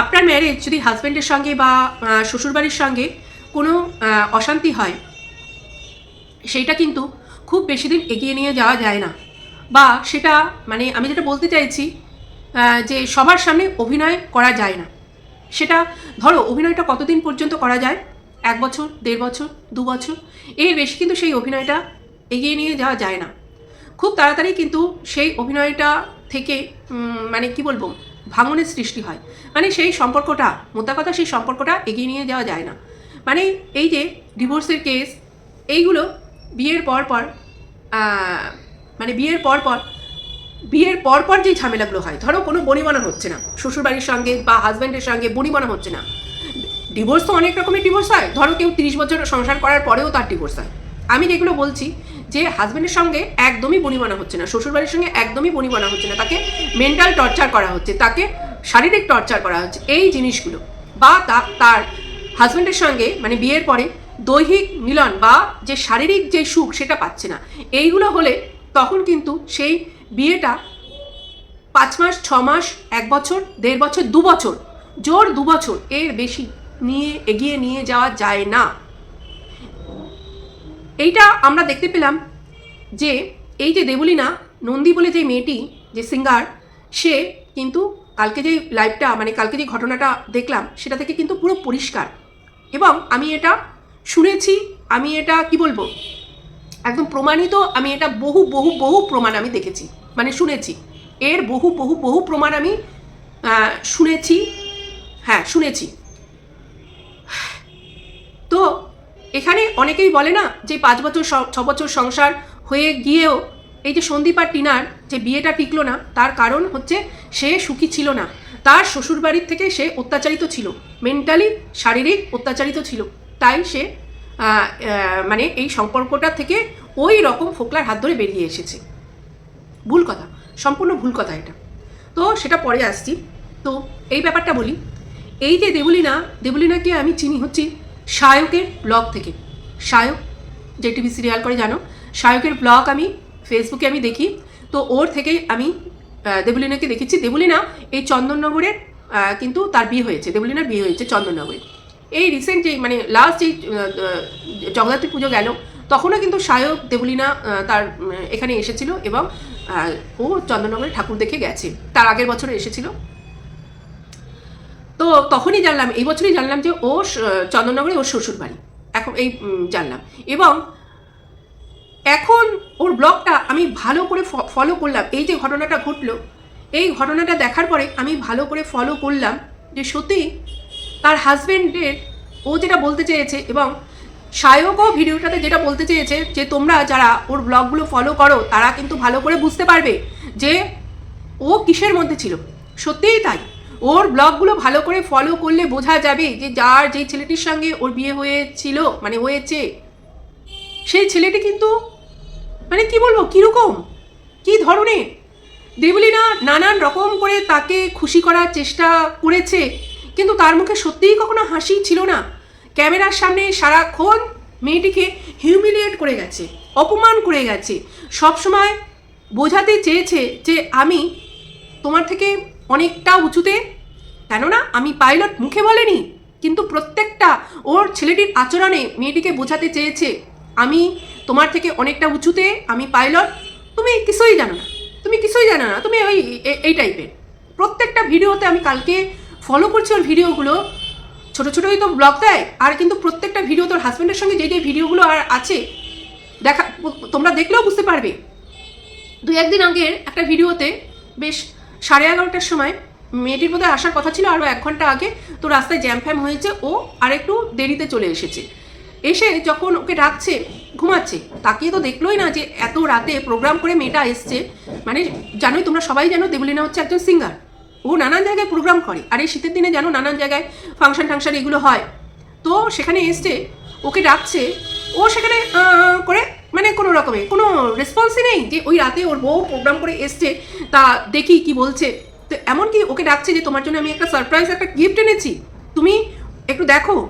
আপনার ম্যারেজ যদি হাজব্যান্ডের সঙ্গে বা শ্বশুরবাড়ির সঙ্গে কোনো অশান্তি হয়, সেইটা কিন্তু খুব বেশি দিন এগিয়ে নিয়ে যাওয়া যায় না। বা সেটা মানে আমি যেটা বলতে চাইছি যে সবার সামনে অভিনয় করা যায় না। সেটা, ধরো অভিনয়টা কতদিন পর্যন্ত করা যায়? এক বছর, দেড় বছর, দু বছর? এর বেশি কিন্তু সেই অভিনয়টা এগিয়ে নিয়ে যাওয়া যায় না। খুব তাড়াতাড়ি কিন্তু সেই অভিনয়টা থেকে মানে কি বলব ভাঙনের সৃষ্টি হয়। মানে সেই সম্পর্কটা, মোদ্দা কথা সেই সম্পর্কটা এগিয়ে নিয়ে যাওয়া যায় না। মানে এই যে ডিভোর্সের কেস এইগুলো বিয়ের পর পর মানে বিয়ের পর পর, বিয়ের পর পর যে ঝামেলাগুলো হয়, ধরো কোনো বনিবনা হচ্ছে না, শ্বশুরবাড়ির সঙ্গে বা হাজব্যান্ডের সঙ্গে বনিবনা হচ্ছে না। ডিভোর্স তো অনেক রকমের ডিভোর্স হয়, ধরো কেউ তিরিশ বছর সংসার করার পরেও তার ডিভোর্স হয়। আমি যেগুলো বলছি যে হাজব্যান্ডের সঙ্গে একদমই বনিবনা হচ্ছে না, শ্বশুরবাড়ির সঙ্গে একদমই বনিবনা হচ্ছে না, তাকে মেন্টাল টর্চার করা হচ্ছে, তাকে শারীরিক টর্চার করা হচ্ছে, এই জিনিসগুলো বা তার হাজব্যান্ডের সঙ্গে মানে বিয়ের পরে দৈহিক মিলন বা যে শারীরিক যে সুখ সেটা পাচ্ছে না, এইগুলো হলে তখন কিন্তু সেই বিয়েটা পাঁচ মাস, ছ মাস, এক বছর, দেড় বছর, দু বছর, জোর দু বছর এর বেশি নিয়ে, এগিয়ে নিয়ে যাওয়া যায় না। এইটা আমরা দেখতে পেলাম যে এই যে দেবলীনা নন্দী বলে যে মেয়েটি, যে সিঙ্গার সে কিন্তু কালকে যে লাইভটা মানে কালকে যে ঘটনাটা দেখলাম, সেটা থেকে কিন্তু পুরো পরিষ্কার। এবং আমি এটা শুনেছি, আমি এটা কি বলব? একদম প্রমাণিত, আমি এটা বহু বহু বহু প্রমাণ আমি দেখেছি মানে শুনেছি। এর বহু বহু বহু প্রমাণ আমি শুনেছি হ্যাঁ শুনেছি তো এখানে অনেকেই বলে না যে পাঁচ বছর ছ বছর সংসার হয়ে গিয়েও এই যে সন্দীপ আর টিনার যে বিয়েটা টিকলো না, তার কারণ হচ্ছে সে সুখী ছিল না। তার শ্বশুরবাড়ির থেকে সে অত্যাচারিত ছিল। মেন্টালি শারীরিক অত্যাচারিত ছিল। তাই সে মানে এই সম্পর্কটা থেকে ওই রকম ফোকলার হাত ধরে বেরিয়ে এসেছে। ভুল কথা, সম্পূর্ণ ভুল কথা এটা। তো সেটা পরে আসছি। তো এই ব্যাপারটা বলি। এই যে দেবলিনা, দেবলিনাকে আমি চিনি হচ্ছি সায়কের ব্লগ থেকে। সায়ক যে টিভি সিরিয়াল করে, জানো? সায়কের ব্লগ আমি ফেসবুকে আমি দেখি। তো ওর থেকেই আমি দেবলিনাকে দেখেছি। দেবলিনা এই চন্দননগরের কিন্তু তার বিয়ে হয়েছে। দেবলিনার বিয়ে হয়েছে চন্দননগরে। এই রিসেন্ট যে মানে লাস্ট যেই জগদ্ধাত্রী পুজো গেল, তখনও কিন্তু সায়ক দেবলিনা তার এখানে এসেছিল এবং ও চন্দননগরে ঠাকুর দেখে গেছে। তার আগের বছরে এসেছিল। তো তখনই জানলাম, এই বছরই জানলাম যে ও চন্দননগরে ওর শ্বশুর বাড়ি এখন এই জানলাম। এবং এখন ওর ব্লগটা আমি ভালো করে ফলো করলাম। এই যে ঘটনাটা ঘটলো, এই ঘটনাটা দেখার পরে আমি ভালো করে ফলো করলাম যে সত্যি তার হাজব্যান্ডের ও যেটা বলতে চেয়েছে এবং সায়কও ভিডিওটাতে যেটা বলতে চেয়েছে যে তোমরা যারা ওর ব্লগগুলো ফলো করো, তারা কিন্তু ভালো করে বুঝতে পারবে যে ও কিসের মধ্যে ছিল। সত্যিই তাই। ওর ব্লগগুলো ভালো করে ফলো করলে বোঝা যাবে যে যার যেই ছেলেটির সঙ্গে ওর বিয়ে হয়েছিল মানে হয়েছে, সেই ছেলেটি কিন্তু মানে কি বলব, কীরকম, কী ধরনের? দেবলিনা নানান রকম করে তাকে খুশি করার চেষ্টা করেছে, কিন্তু তার মুখে সত্যিই কখনো হাসি ছিল না। ক্যামেরার সামনে সারাক্ষণ মেয়েটিকে হিউমিলিয়েট করে গেছে, অপমান করে গেছে। সবসময় বোঝাতে চেয়েছে যে, আমি তোমার থেকে অনেকটা উঁচুতে। কেননা, আমি পাইলট মুখে বলেনি, কিন্তু প্রত্যেকটা ওর ছেলেটির আচরণে মেয়েটিকে বোঝাতে চেয়েছে। আমি তোমার থেকে অনেকটা উঁচুতে, আমি পাইলট। তুমি কিছুই জানো না, তুমি কিছুই জানো না, তুমি ওই এই টাইপের। প্রত্যেকটা ভিডিওতে আমি কালকে ফলো করছি ওর ভিডিওগুলো। ছোট ছোটোই তো ব্লগ দেয়, আর কিন্তু প্রত্যেকটা ভিডিও তোর হাজব্যান্ডের সঙ্গে যে যে ভিডিওগুলো আর আছে, দেখা, তোমরা দেখলেও বুঝতে পারবে। দু একদিন আগের একটা ভিডিওতে বেশ সাড়ে এগারোটার সময় মেয়েটির বোধহয় আসার কথা ছিল আরও এক ঘণ্টা আগে, তো রাস্তায় জ্যাম ফ্যাম হয়েছে, ও আর একটু দেরিতে চলে এসেছে। এসে যখন ওকে ডাকছে, ঘুমাচ্ছে, তাকিয়ে তো দেখলোই না যে এত রাতে প্রোগ্রাম করে মেয়েটা এসছে। মানে জানোই তোমরা সবাই জানো দেবলিনা হচ্ছে একজন সিঙ্গার ও নানান জায়গায় প্রোগ্রাম করে, আর এই শীতের দিনে জানো নানান জায়গায় ফাংশন টাংশন এগুলো হয়। তো সেখানে এসছে, ওকে ডাকছে, ও সেখানে করে মানে কোনো রকমে, কোনো রেসপন্সই নেই যে ওই রাতে ওর বউ প্রোগ্রাম করে এসছে, তা দেখি কি বলছে। তো এমনকি ওকে ডাকছে যে তোমার জন্য আমি একটা সারপ্রাইজ একটা গিফট এনেছি। তুমি একটু দেখো।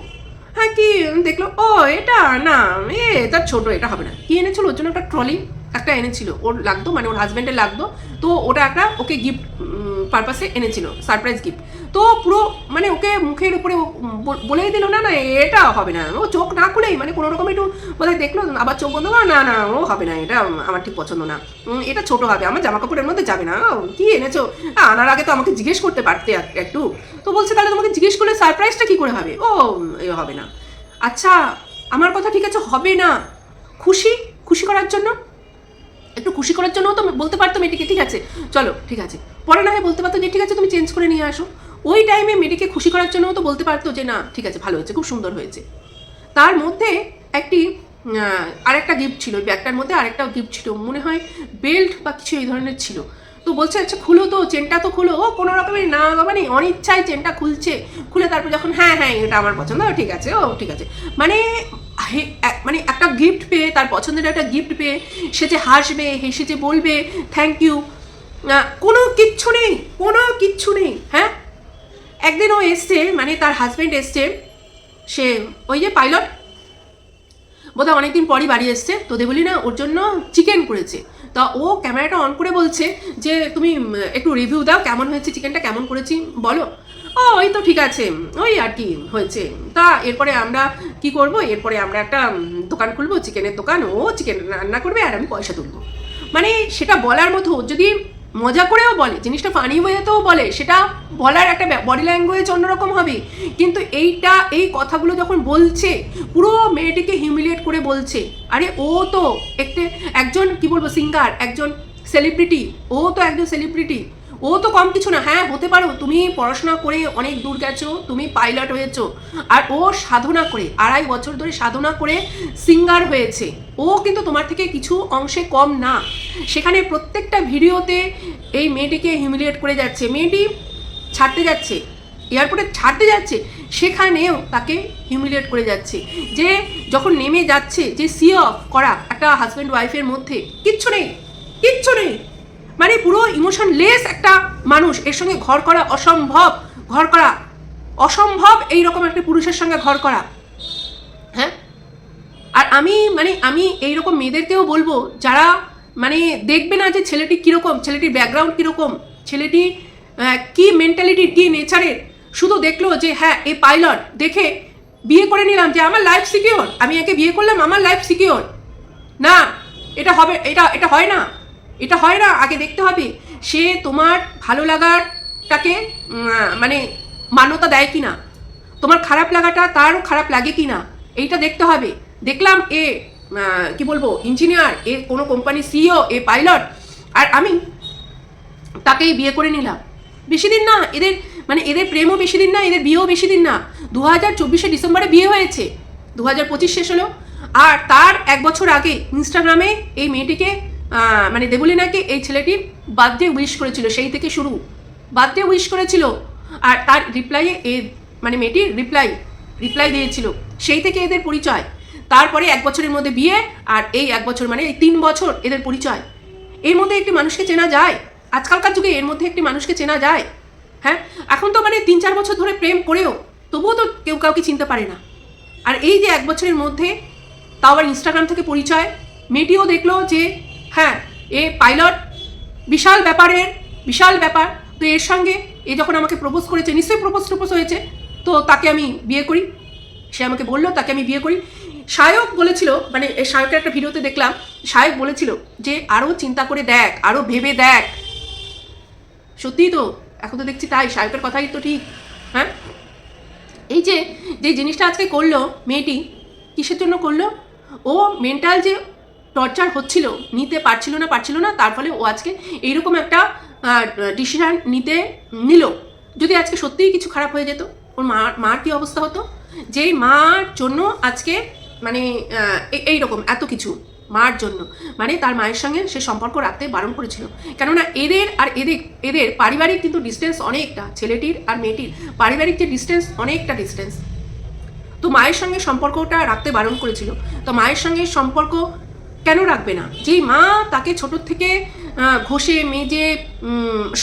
হ্যাঁ কি দেখল? ও, এটা না, এ, তার ছোট, এটা হবে না। কি এনেছিল? ওর জন্য একটা ট্রলি একটা এনেছিল। ওর লাগতো মানে ওর হাজব্যান্ডের লাগতো। তো ওটা একটা ওকে গিফট পারপাসে এনেছিল সারপ্রাইজ গিফট তো পুরো মানে ওকে মুখের উপরে বলেই দিল, না না, এটা হবে না। ও চোখ না খুলেই মানে কোনো রকম একটু বোধহয় দেখল, আবার চোখ বন্ধ না না, ও হবে না, এটা আমার ঠিক পছন্দ না। এটা ছোট হবে, আমার জামা কাপড়ের মধ্যে যাবে না। কি এনেছো? আনার আগে তো আমাকে জিজ্ঞেস করতে পারতে এক- একটু। তো বলছে, তাহলে তোমাকে জিজ্ঞেস করলে সারপ্রাইজটা কি করে হবে? ও এ হবে না। আচ্ছা আমার কথা ঠিক আছে, হবে না। খুশি? খুশি করার জন্য? একটু খুশি করার জন্য তো বলতে পারতো মেয়েটিকে ঠিক আছে? চলো, ঠিক আছে। পরে না হয় বলতে পারতো যে, ঠিক আছে, তুমি চেঞ্জ করে নিয়ে আসো। ওই টাইমে মেয়েটিকে খুশি করার জন্যও তো বলতে পারতো যে, না, ঠিক আছে, ভালো হয়েছে, খুব সুন্দর হয়েছে। তার মধ্যে একটি আরেকটা গিফট ছিল ব্যাগটার মধ্যে আরেকটা গিফট ছিল, মনে হয় বেল্ট বা কিছু এই ধরনের ছিল। তো বলছে আচ্ছা খুলো তো, চেনটা তো খুলো। ও কোনো রকমের না মানে অনিচ্ছায় চেনটা খুলছে। খুলে তারপর যখন হ্যাঁ হ্যাঁ এটা আমার পছন্দ, ঠিক আছে, ও, ঠিক আছে। মানে মানে একটা গিফট পেয়ে, তার পছন্দের একটা গিফট পেয়ে, সে যে হাসবে হেসে যে বলবে থ্যাংক ইউ কোনো কিচ্ছু নেই, কোনো কিচ্ছু নেই হ্যাঁ? একদিন ও এসছে মানে তার হাজব্যান্ড এসছে, সে ওই যে পাইলট বোধহয় অনেকদিন পরই বাড়ি এসছে, তো দেবলি না, ওর জন্য চিকেন করেছে। তা ও ক্যামেরাটা অন করে বলছে যে, তুমি একটু রিভিউ দাও, কেমন হয়েছে চিকেনটা কেমন করেছি, বলো। ও, ওই তো ঠিক আছে। ওই আর কি হয়েছে। তা এরপরে আমরা কি করব? এরপরে আমরা একটা দোকান খুলবো, চিকেনের দোকান। ও চিকেন রান্না করবে আর আমি পয়সা তুলবো। মানে সেটা বলার মতো যদি মজা করেও বলে, জিনিসটা ফানি ওয়েতেও বলে, সেটা বলার একটা বডি ল্যাঙ্গুয়েজ অন্যরকম হবে। কিন্তু এইটা, এই কথাগুলো যখন বলছে, পুরো মেয়েটিকে হিউমিলিয়েট করে বলছে। আরে ও তো একটি, একজন কি বলব সিঙ্গার একজন সেলিব্রিটি ও তো একজন সেলিব্রিটি ও তো কম কিছু না হ্যাঁ হতে পারো, তুমি পড়াশোনা করে অনেক দূর গেছো, তুমি পাইলট হয়েছো, আর ও সাধনা করে, আড়াই বছর ধরে সাধনা করে সিঙ্গার হয়েছে, ও কিন্তু তোমার থেকে কিছু অংশে কম না। সেখানে প্রত্যেকটা ভিডিওতে এই মেয়েটিকে হিউমিলিয়েট করে যাচ্ছে, মেয়েটি ছাড়তে যাচ্ছে এয়ারপোর্টে ছাড়তে যাচ্ছে, সেখানেও তাকে হিউমিলিয়েট করে যাচ্ছে, যে যখন নেমে যাচ্ছে, যে সি অফ করা, একটা হাজব্যান্ড ওয়াইফের মধ্যে, কিচ্ছু নেই কিচ্ছু নেই। মানে পুরো ইমোশনলেস একটা মানুষ, এর সঙ্গে ঘর করা অসম্ভব, ঘর করা অসম্ভব এই রকম একটা পুরুষের সঙ্গে ঘর করা। হ্যাঁ? আর আমি মানে আমি এই রকম মেয়েদেরকেও বলব, যারা মানে দেখবে না যে ছেলেটি কীরকম, ছেলেটির ব্যাকগ্রাউন্ড কীরকম, ছেলেটি কি মেন্টালিটির কি নেচারের শুধু দেখল যে হ্যাঁ এই পাইলট দেখে বিয়ে করে নিলাম যে, আমার লাইফ সিকিওর আমি একে বিয়ে করলাম, আমার লাইফ সিকিওর না, এটা হবে, এটা এটা হয় না। এটা হয় না আগে দেখতে হবে সে তোমার ভালো লাগারটাকে উম, মানে মান্যতা দেয় কি না তোমার খারাপ লাগাটা তারও খারাপ লাগে কি না এইটা দেখতে হবে। দেখলাম এ কি বলব ইঞ্জিনিয়ার এ কোনো কোম্পানি সিইও এ পাইলট আর আমি তাকেই বিয়ে করে নিলাম। বেশি দিন না এদের মানে এদের প্রেমও বেশি দিন না এদের বিয়েও বেশি দিন না। দু হাজার চব্বিশে ডিসেম্বরে বিয়ে হয়েছে দু হাজার পঁচিশ শেষ হলো আর তার এক বছর আগে ইনস্টাগ্রামে এই মেয়েটিকে মানে দেবলিনাকে এই ছেলেটি বার্থডে উইশ করেছিল, সেই থেকে শুরু। বার্থডে উইশ করেছিল আর তার রিপ্লাইয়ে এ মানে মেয়েটির রিপ্লাই রিপ্লাই দিয়েছিল। সেই থেকে এদের পরিচয়। তারপরে এক বছরের মধ্যে বিয়ে আর এই এক বছর মানে এই তিন বছর এদের পরিচয়। এর মধ্যে একটি মানুষকে চেনা যায়। আজকালকার যুগে এর মধ্যে একটি মানুষকে চেনা যায়। হ্যাঁ? এখন তো মানে তিন চার বছর ধরে প্রেম করেও তবুও তো কেউ কাউকে চিনতে পারে না। আর এই যে এক বছরের মধ্যে তাও আবার ইনস্টাগ্রাম থেকে পরিচয়। মেয়েটিও দেখল যে হ্যাঁ এ পাইলট বিশাল ব্যাপারের, বিশাল ব্যাপার। তো এর সঙ্গে এ যখন আমাকে প্রপোজ করেছে, নিশ্চয়ই প্রপোজ টপোজ হয়েছে। তো তাকে আমি বিয়ে করি। সে আমাকে বলল, তাকে আমি বিয়ে করি। সায়ক বলেছিল মানে সায়কের একটা ভিডিওতে দেখলাম সায়ক বলেছিল যে আরও চিন্তা করে দেখ আরও ভেবে দেখ। সত্যিই তো, এখন তো দেখছি তাই সায়কের কথাই তো ঠিক হ্যাঁ? এই যে যে জিনিসটা আজকে করল মেয়েটি, কিসের জন্য করল? ও মেন্টাল যে টর্চার হচ্ছিল, নিতে পারছিল না পারছিল না, তার ফলে ও আজকে এইরকম একটা ডিসিশন নিতে নিল। যদি আজকে সত্যিই কিছু খারাপ হয়ে যেত, ওর মা, মার কী অবস্থা হতো? যেই মার জন্য আজকে মানে এই- এইরকম, এত কিছু, মার জন্য। মানে তার মায়ের সঙ্গে সে সম্পর্ক রাখতে বারণ করেছিল। কেননা এদের আর এদের এদের পারিবারিক কিন্তু ডিস্টেন্স অনেকটা, ছেলেটির আর মেয়েটির পারিবারিক যে ডিস্টেন্স অনেকটা ডিস্টেন্স তো মায়ের সঙ্গে সম্পর্কটা রাখতে বারণ করেছিল। তো মায়ের সঙ্গে সম্পর্ক কেন রাখবে না? যেই মা তাকে ছোট থেকে ঘষে, মেজে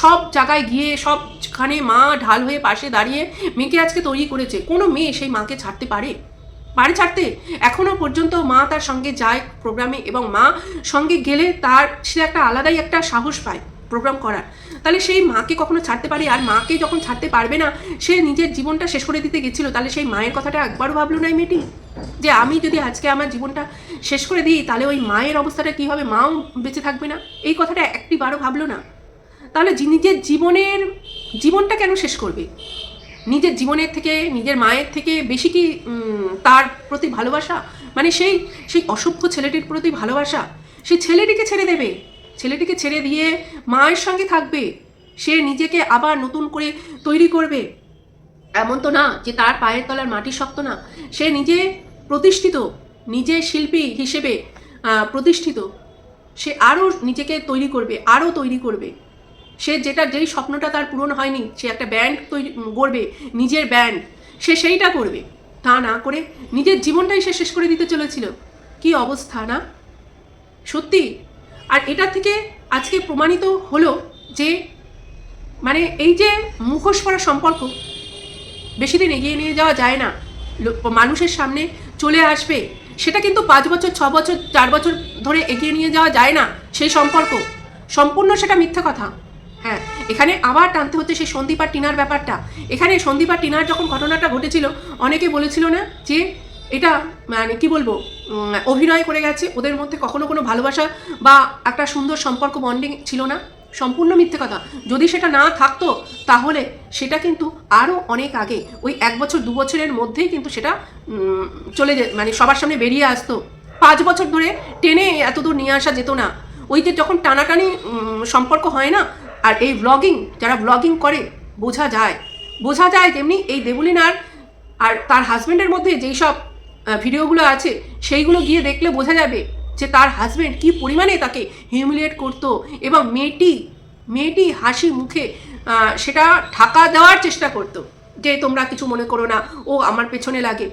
সব জায়গায় গিয়ে, সবখানে মা ঢাল হয়ে পাশে দাঁড়িয়ে মেয়েকে আজকে তৈরি করেছে। কোনো মেয়ে সেই মাকে ছাড়তে পারে? পারে ছাড়তে? এখনও পর্যন্ত মা তার সঙ্গে যায় প্রোগ্রামে এবং মা সঙ্গে গেলে তার সে একটা আলাদাই একটা সাহস পায় প্রোগ্রাম করার। তাহলে সেই মাকে কখনো ছাড়তে পারে? আর মাকে যখন ছাড়তে পারবে না, সে নিজের জীবনটা শেষ করে দিতে গেছিল। তাহলে সেই মায়ের কথাটা একবারও ভাবলো না মেয়েটি? যে আমি যদি আজকে আমার জীবনটা শেষ করে দিই, তাহলে ওই মায়ের অবস্থাটা কী হবে? মাও বেঁচে থাকবে না? এই কথাটা একটি বারও ভাবলো না। তাহলে নিজের জীবনের জীবনটা কেন শেষ করবে? নিজের জীবনের থেকে, নিজের মায়ের থেকে বেশি কি তার প্রতি ভালোবাসা? মানে সেই সেই অসভ্য ছেলেটির প্রতি ভালোবাসা? সেই ছেলেটিকে ছেড়ে দেবে? ছেলেটিকে ছেড়ে দিয়ে মায়ের সঙ্গে থাকবে। সে নিজেকে আবার নতুন করে তৈরি করবে। এমন তো না যে তার পায়ের তলার মাটি শক্ত না। সে নিজে প্রতিষ্ঠিত, নিজে শিল্পী হিসেবে প্রতিষ্ঠিত। সে আরও নিজেকে তৈরি করবে, আরও তৈরি করবে। সে যেটা, যেই স্বপ্নটা তার পূরণ হয়নি, সে একটা ব্যান্ড তৈরি, গড়বে, নিজের ব্যান্ড। সে সেইটা করবে। তা না করে নিজের জীবনটাই সে শেষ করে দিতে চলেছিল। কি অবস্থা না? সত্যি আর এটা থেকে আজকে প্রমাণিত হলো যে মানে এই যে মুখোশ পরা সম্পর্ক, বেশি দিন এগিয়ে নিয়ে যাওয়া যায় না। মানুষের সামনে চলে আসবে, সেটা কিন্তু পাঁচ বছর, ছ বছর, চার বছর ধরে এগিয়ে নিয়ে যাওয়া যায় না সেই সম্পর্ক। সম্পূর্ণ সেটা মিথ্যা কথা। হ্যাঁ এখানে আবার টানতে হচ্ছে সেই সন্দীপ আর টিনার ব্যাপারটা। এখানে সন্দীপ আর টিনার যখন ঘটনাটা ঘটেছিল, অনেকে বলেছিল না যে এটা মানে কি বলব অভিনয় করে গেছে, ওদের মধ্যে কখনো কোনো ভালোবাসা বা একটা সুন্দর সম্পর্ক বন্ডিং ছিল না। সম্পূর্ণ মিথ্যে কথা। যদি সেটা না থাকতো, তাহলে সেটা কিন্তু আরও অনেক আগে, ওই এক বছর, দু বছরের মধ্যেই কিন্তু সেটা চলে যে মানে সবার সামনে বেরিয়ে আসতো। পাঁচ বছর ধরে টেনে এত দূর নিয়ে আসা যেত না। ওই যে যখন টানাটানি সম্পর্ক হয় না, আর এই ব্লগিং যারা ব্লগিং করে, বোঝা যায়। বোঝা যায় তেমনি এই দেবলিনার আর তার হাজব্যান্ডের মধ্যে যেই সব ভিডিওগুলো আছে, সেইগুলো গিয়ে দেখলে বোঝা যাবে যে তার হাজব্যান্ড কি পরিমাণে তাকে হিউমিলিয়েট করতো এবং মেয়েটি মেয়েটি হাসি মুখে সেটা ঢাকা দেওয়ার চেষ্টা করতো যে তোমরা কিছু মনে করো না, ও আমার পেছনে লাগে।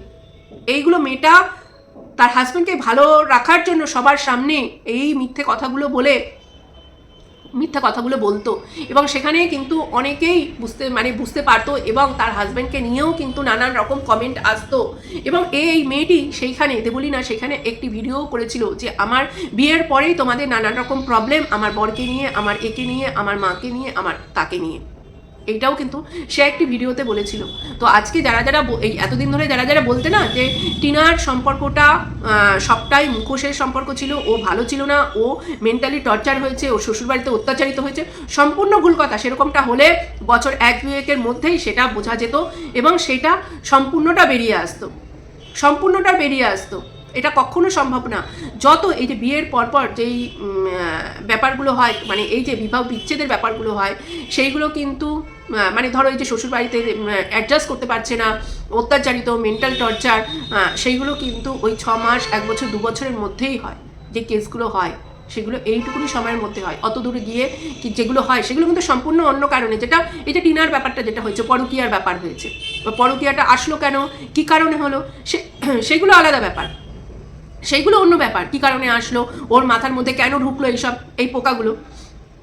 এইগুলো মেয়েটা তার হাজব্যান্ডকে ভালো রাখার জন্য সবার সামনে এই মিথ্যে কথাগুলো বলে মিথ্যা কথাগুলো বলতো। এবং সেখানে কিন্তু অনেকেই বুঝতে মানে বুঝতে পারতো এবং তার হাজব্যান্ডকে নিয়েও কিন্তু নানান রকম কমেন্ট আসতো। এবং এই মেয়েটি সেইখানে দেবলি না সেখানে একটি ভিডিও করেছিল যে, আমার বিয়ের পরেই তোমাদের নানান রকম প্রবলেম আমার বরকে নিয়ে, আমার একে নিয়ে, আমার মাকে নিয়ে, আমার তাকে নিয়ে। এইটাও কিন্তু সে একটি ভিডিওতে বলেছিল। তো আজকে যারা যারা এই এতদিন ধরে যারা যারা বলতে না যে টিনার সম্পর্কটা সবটাই মুখোশের সম্পর্ক ছিল, ও ভালো ছিল না, ও মেন্টালি টর্চার হয়েছে, ও শ্বশুরবাড়িতে অত্যাচারিত হয়েছে, সম্পূর্ণ ভুল কথা। সেরকমটা হলে বছর এক, দুয়েকের মধ্যেই সেটা বোঝা যেত এবং সেটা সম্পূর্ণটা বেরিয়ে আসতো। সম্পূর্ণটা বেরিয়ে আসতো। এটা কখনো সম্ভব না। যত এই যে বিয়ের পরপর যেই ব্যাপারগুলো হয় মানে এই যে বিবাহ বিচ্ছেদের ব্যাপারগুলো হয়, সেইগুলো কিন্তু মানে ধরো এই যে শ্বশুরবাড়িতে অ্যাডজাস্ট করতে পারছে না, অত্যাচারিত মেন্টাল টর্চার সেইগুলো কিন্তু ওই ছ মাস, এক বছর, দু বছরের মধ্যেই হয় যে কেসগুলো হয়। সেগুলো এইটুকুনি সময়ের মধ্যে হয়। অত দূরে গিয়ে কি যেগুলো হয়, সেগুলো কিন্তু সম্পূর্ণ অন্য কারণে। যেটা এই যে টিনার ব্যাপারটা যেটা হয়েছে, পরকীয়ার ব্যাপার হয়েছে। বা পরকীয়াটা আসলো কেন? কি কারণে হলো? সে, সেগুলো আলাদা ব্যাপার। সেইগুলো অন্য ব্যাপার। কি কারণে আসলো? ওর মাথার মধ্যে কেন ঢুকলো এইসব, এই পোকাগুলো?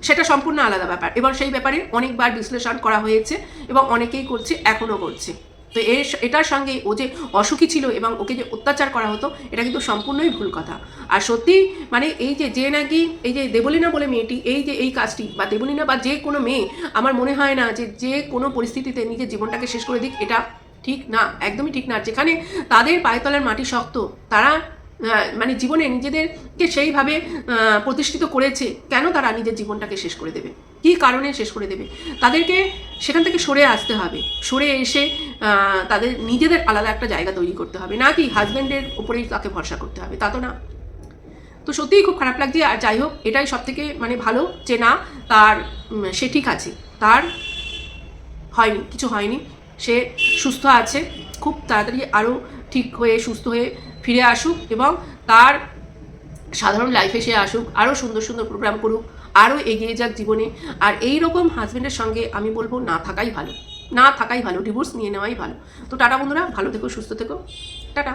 সেটা সম্পূর্ণ আলাদা ব্যাপার। এবং সেই ব্যাপারে অনেকবার বিশ্লেষণ করা হয়েছে এবং অনেকেই করছে এখনও করছে। তো এর এটার সঙ্গে ও যে অসুখী ছিল এবং ওকে যে অত্যাচার করা হতো, এটা কিন্তু সম্পূর্ণই ভুল কথা। আর সত্যি মানে এই যে যে নাকি, এই যে দেবলিনা বলে মেয়েটি, এই যে এই কাজটি বা দেবলিনা বা যে কোনো মেয়ে, আমার মনে হয় না যে যে কোনো পরিস্থিতিতে নিজের জীবনটাকে শেষ করে দিক, এটা ঠিক না, একদমই ঠিক না। যেখানে তাদের পায়েতলার মাটি শক্ত, তারা মানে জীবনে নিজেদেরকে সেইভাবে প্রতিষ্ঠিত করেছে, কেন তারা নিজের জীবনটাকে শেষ করে দেবে? কী কারণে শেষ করে দেবে? তাদেরকে সেখান থেকে সরে আসতে হবে। সরে এসে তাদের নিজেদের আলাদা একটা জায়গা তৈরি করতে হবে। না কি হাজব্যান্ডের ওপরেই তাকে ভরসা করতে হবে, তা তো না। তো সত্যিই খুব খারাপ লাগছে, আর যাই হোক, এটাই সব থেকে মানে ভালো যে না, তার সে ঠিক আছে। তার হয়নি, কিছু হয়নি। সে সুস্থ আছে, খুব তাড়াতাড়ি আরও ঠিক হয়ে, সুস্থ হয়ে ফিরে আসুক এবং তার সাধারণ লাইফে সে আসুক, আরও সুন্দর সুন্দর প্রোগ্রাম করুক, আরও এগিয়ে যাক জীবনে। আর এই রকম হাজব্যান্ডের সঙ্গে আমি বলব, না থাকাই ভালো। না থাকাই ভালো ডিভোর্স নিয়ে নেওয়াই ভালো। তো টাটা বন্ধুরা, ভালো থেকো, সুস্থ থেকো। টাটা।